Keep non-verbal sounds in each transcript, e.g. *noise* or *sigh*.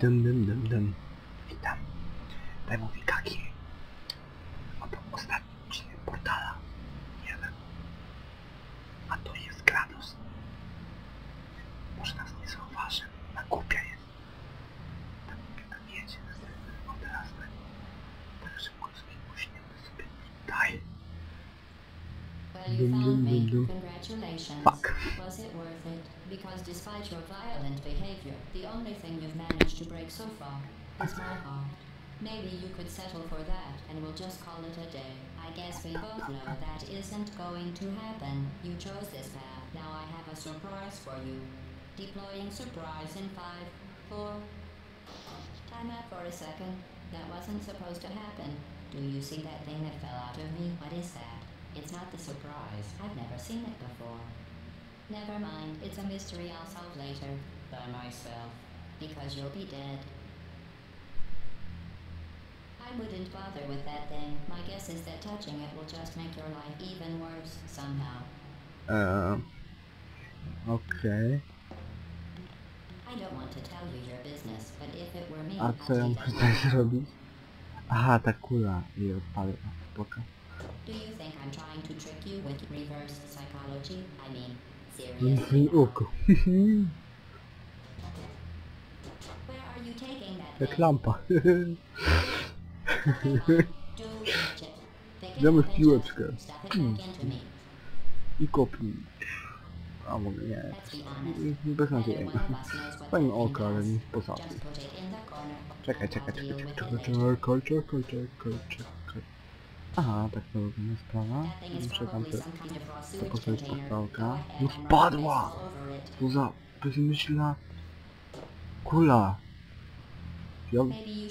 Dym, dym, dym, dym. Witam. Daj mówi kaki. Oto ostatni odcinek portala. Jeden. A to jest Grados. Może nas nie zauważy. Na głupia jest. Tam, tam jedzie. O teraz tak. Tak szybko uśniemy sobie tutaj. Well, you Dum, dum, found me. dum, dum. Fuck. Because despite your violent behavior, the only thing you've managed to break so far is my heart. Maybe you could settle for that and we'll just call it a day. I guess we both know that isn't going to happen. You chose this path. Now I have a surprise for you. Deploying surprise in five, four. Time out for a second. That wasn't supposed to happen. Do you see that thing that fell out of me? What is that? It's not the surprise. I've never seen it before. Never mind. It's a mystery I'll solve later. By myself. Because you'll be dead. I wouldn't bother with that thing. My guess is that touching it will just make your life even worse somehow. Um, eee, Okej. I don't want to tell you your business, but if it were me, A I'd co ja do muszę that. teraz zrobić? Aha, ta kula. I odpalę. Spoko. Do you think I'm trying to trick you with reverse psychology? I mean, Nic seriously? mi oko. Jak lampa. *laughs* Damy and piłeczkę. me. I kopnij. A może nie. Bez nadziei. Fajne oko, ale nic poza tym. Czekaj, czekaj, czekaj, czekaj, czekaj, czekaj, czekaj, czekaj, czekaj. Aha, tak to wygląda sprawa. Muszę tam te... to postawić ahead No spadła! it. Poza bezmyślna kula. Ja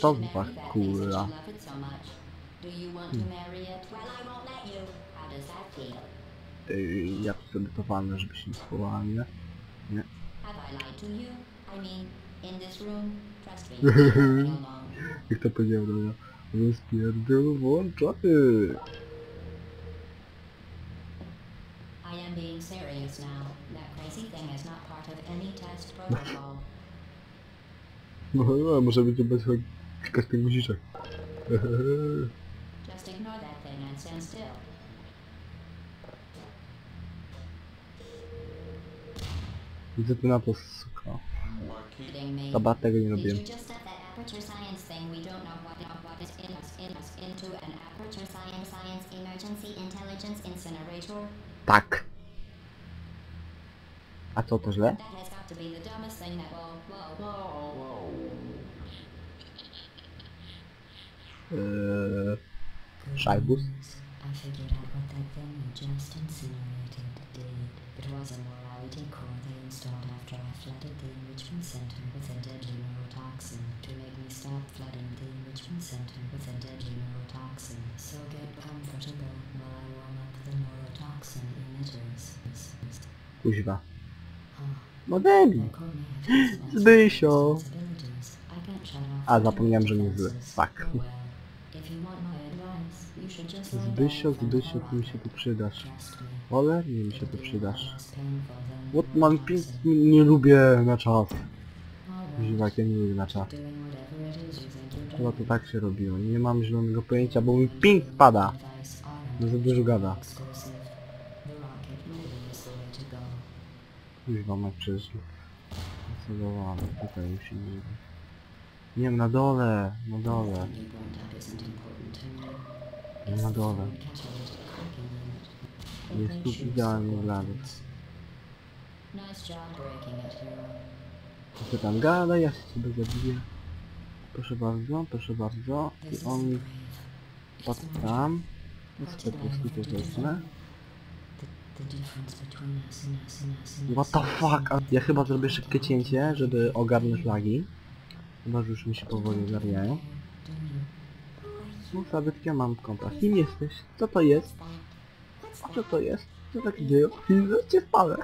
to była kula. feel? Ej, ja walnę, żeby się nie schowało, nie? Nie. *laughs* Jak to powiedział do mnie? Rozpierdol włączony. I am being serious now. That crazy thing is not part of any test protocol. No, a może być bez każdych guziczek. Just ignore that thing and stand still. Widzę tu na to suka. Chyba tego nie robiłem. Aperture science thing we don't know what, what is in us, in us into an aperture science science emergency intelligence incinerator? Tak. A co to źle? That has got to be the dumbest thing that whoa whoa whoa. Eee, szajbus? No debil. A, zapomniałem, że nie zły. Fuck. Zbysio, Zbysio, ty mi się tu przydasz. Me. Cholernie mi się tu przydasz. What mam. Nie lubię na czas. Jak ja nie lubię na czas. Chyba to tak się robiło. Nie mam zielonego pojęcia, bo mi ping spada. No za dużo gada. Kuźwa, ma przecież... Zasadowany. Tutaj musi nie... Nie wiem, na dole, na dole. Nie na dole. Jest tu makes you idealnie so dla confident. nas. Nice job breaking it, hero. Co tam gada, ja się sobie zabiję. Proszę bardzo, proszę bardzo. I on It's more tam. Jest po prostu to wezmę. What the fuck? A ja chyba zrobię szybkie cięcie, żeby ogarnąć lagi. Chyba, że już mi się powoli ogarniają. No, zabytki, ja mam kompas. Kim jesteś? Co to jest? Co to jest? Co *laughs* tak dzieje? Cię spalę.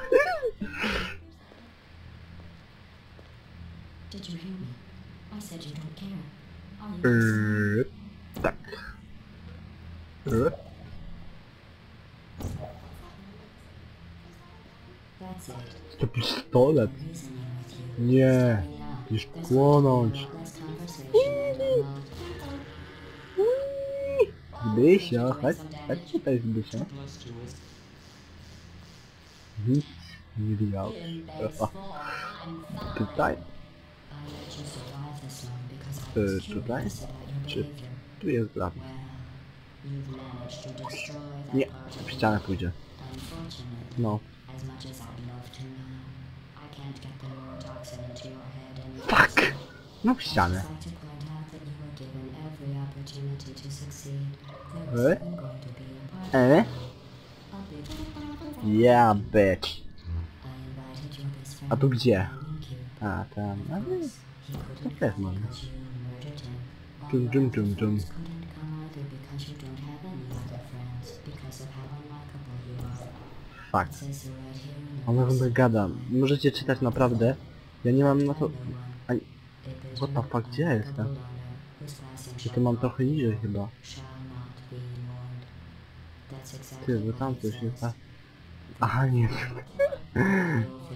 Did you hear To pistolet. Nie. This płonąć. Zbysio, chodź, chodź tutaj Zbysio. Nic nie widział. Tutaj? Was tutaj? Czy-. Tu jest that Nie, w ścianę pójdzie. No. Fuck! No w ścianę. big Yeah, bitch. A tu gdzie? A, tam. A, To też him. Dum, dum, dum, dum. The Ona box. wam gada. Możecie czytać naprawdę. Ja nie mam na to... Ani... What the fuck, gdzie jestem? Ja to mam trochę niżej chyba. Ty, bo tam coś jest. A... Aha, nie.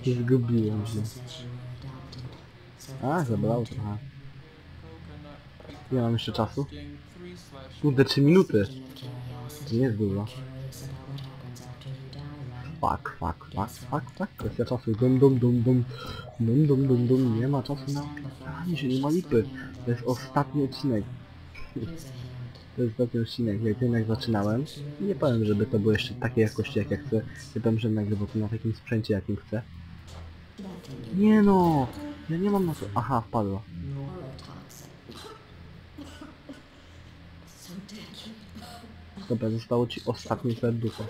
*laughs* Zgubiłem się. A, zabrało trochę. Nie mam jeszcze czasu. Kurde, 3 minuty. To nie jest dużo. Fuck, fuck, fuck, fuck, fuck. Kwestia czasu. Dum, dum, dum, dum. Dum, dum, dum, dum. Nie ma czasu na... Ani się nie ma lipy. To jest ostatni odcinek. To jest ostatni odcinek. Jak jak zaczynałem. Nie powiem, żeby to było jeszcze takiej jakości jak ja chcę. Nie powiem, że nagrywał to na takim sprzęcie jakim chcę. Nie no! Ja nie mam na to... Aha, wpadło. Dobra, zostało ci ostatnie serducho.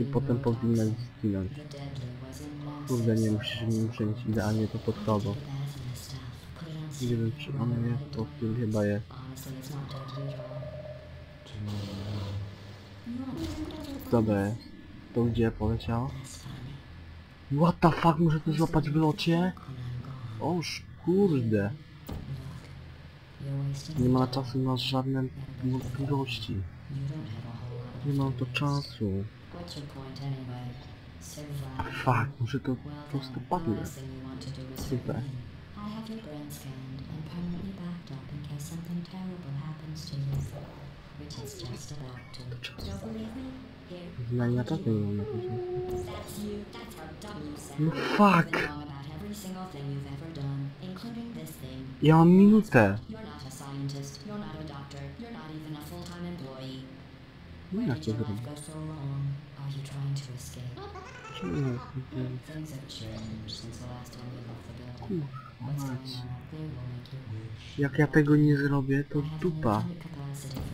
I potem powinna zginąć. Kurde, nie musisz, muszę mieć idealnie to pod sobą. Nie wiem, czy ono jest, to tym chyba jest. Dobra. To gdzie poleciało? What the fuck, muszę to złapać w locie? Oż kurde. Nie ma czasu na żadne wątpliwości. Nie mam to czasu. Fuck, muszę to po prostu padnę. Super. czasu nie mam na sound. No fuck! Ja mam minutę. A a a Where jak make you wish. Jak ja tego nie zrobię, to dupa.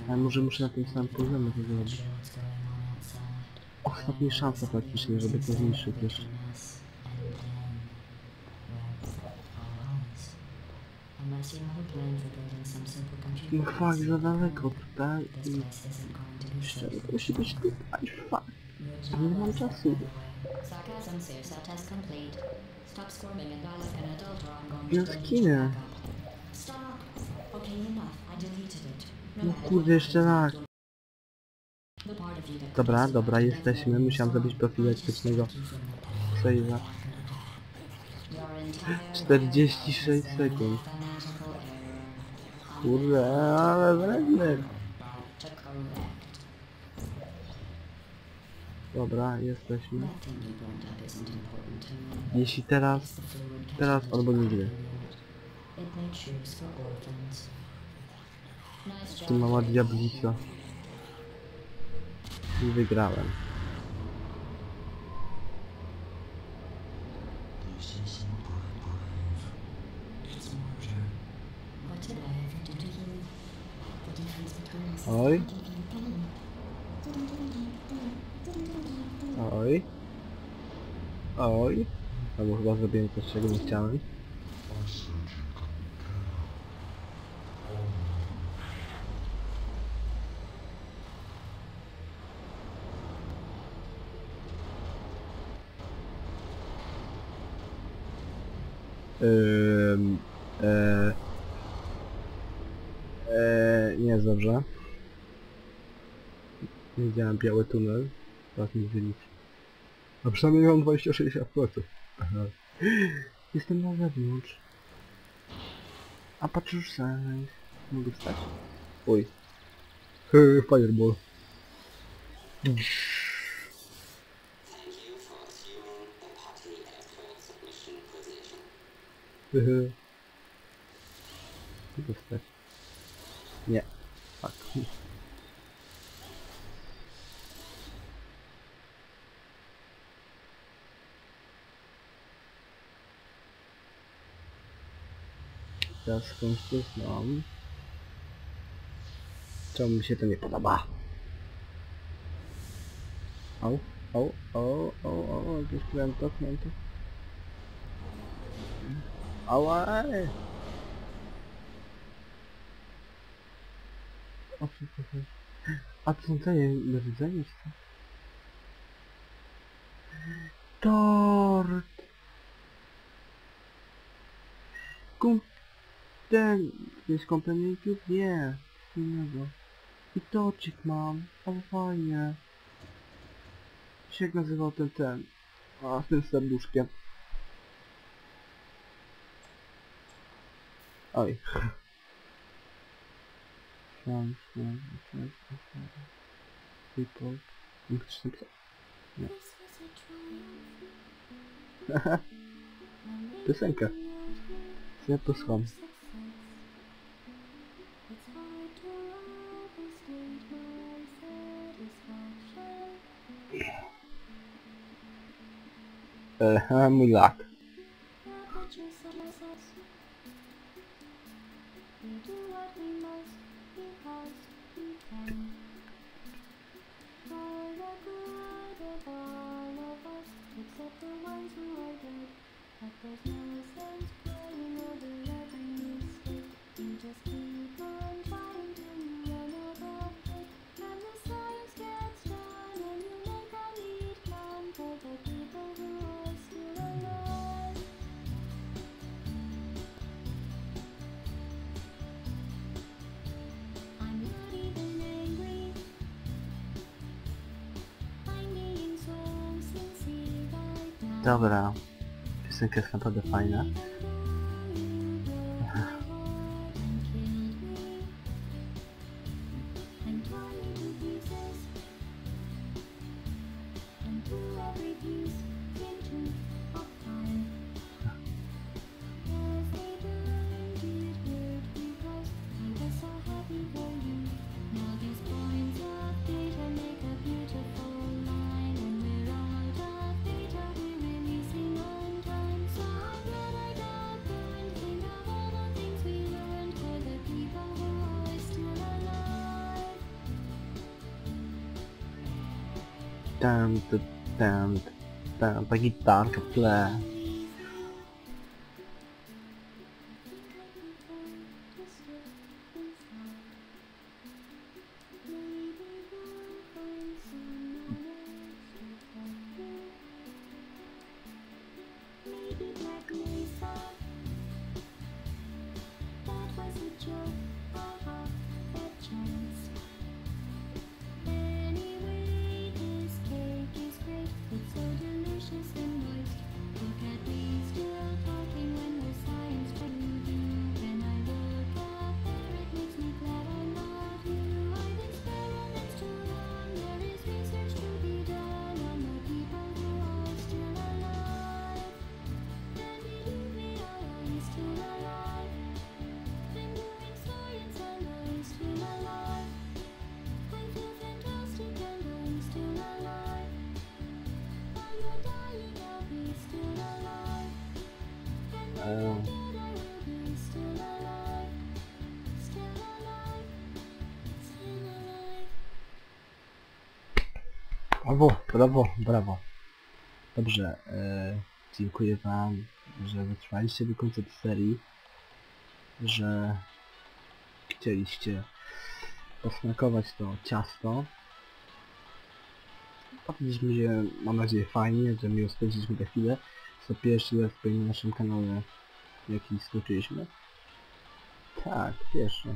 Ale może muszę na tym samym poziomie to zrobić. Ostatnia szansa praktycznie, żeby to zniszczyć jeszcze. A No fuck, za daleko tutaj i safe. musi być tutaj. Your Nie mam czasu. going No skinę. No kurde, jeszcze raz. Dobra, dobra, jesteśmy. Musiałem zrobić save'a. Your entire 46 life has been sekund. Kurde, ale wredny. To me. Jeśli teraz, teraz albo nigdy. unit. It makes shoes for orphans. Nice Ty job. mała diablica. I wygrałem. What did I ever do to you? The difference between us is Oj, I give you pain. oj. Oj. Albo chyba zrobiłem coś, czego nie chciałem. Ym, e, e, nie jest dobrze. Widziałem biały tunel. Teraz mi wyliczy. A przynajmniej mam 26 FPS. Aha. Jestem na zewnątrz. A patrzysz sen. Mogę wstać? Oj. Hy, Fireball. Hyhy. Mogę wstać? Nie. Tak. Teraz skąd to znam? Czemu mi się to nie podoba? Au, au, au, au, au, jakieś pręto, pręto. Ała! O, przepraszam. A to są te do widzenia, czy co? Tort! Kum... Ten... Jest kompletny YouTube? Nie. Innego. I torcik mam. O, fajnie. Jak nazywał ten ten? A, z tym serduszkiem. Oj. People. Nie chcesz napisać? Nie. Piosenkę. Co ja posłucham? uh, Mulak. Dobra. Piosenka jest naprawdę fajna. Tam, tam, tam, tam, ta gitarka w Brawo, brawo, brawo. Dobrze, e, dziękuję wam, że wytrwaliście do końca serii, że chcieliście posmakować to ciasto. Bawiliśmy się, mam nadzieję, fajnie, że miło spędziliśmy tę chwilę. To pierwszy raz na naszym kanale, jaki skończyliśmy. Tak, pierwszy.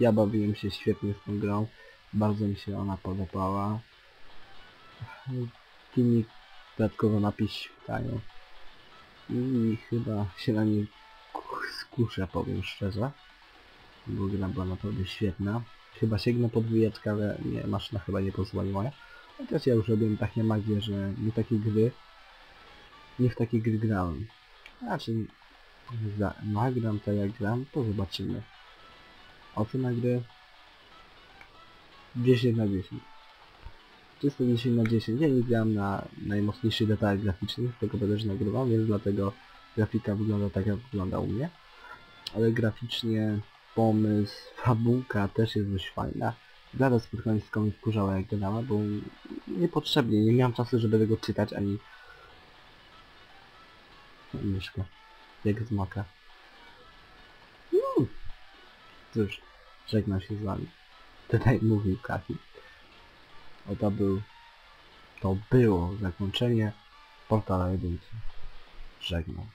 Ja bawiłem się świetnie z tą grą. Bardzo mi się ona podobała. Filmik dodatkowo napisz świtają. I chyba się na nie ku- skuszę, powiem szczerze. Bo gra była naprawdę świetna. Chyba sięgnę po dwójeczkę, ale nie, maszyna chyba nie pozwoliła. Chociaż ja już robiłem takie magie, że nie takie gry, nie w takie gry grałem. Znaczy, za, nagram tak jak gram, to zobaczymy. Ocena gry 10 na 10. Czysto 10 na 10. Ja nie gram na najmocniejszych detalach graficznych, tego będę też nagrywał, więc dlatego grafika wygląda tak jak wygląda u mnie. Ale graficznie pomysł, fabułka też jest dość fajna. Spotkanie z komuś wkurzała jak gadała, bo niepotrzebnie, nie miałem czasu, żeby tego czytać, ani... Myszka. Jak z maka. Cóż, żegnam się z wami. Tutaj mówił Oto był... To było zakończenie portala jedynki. Żegnam.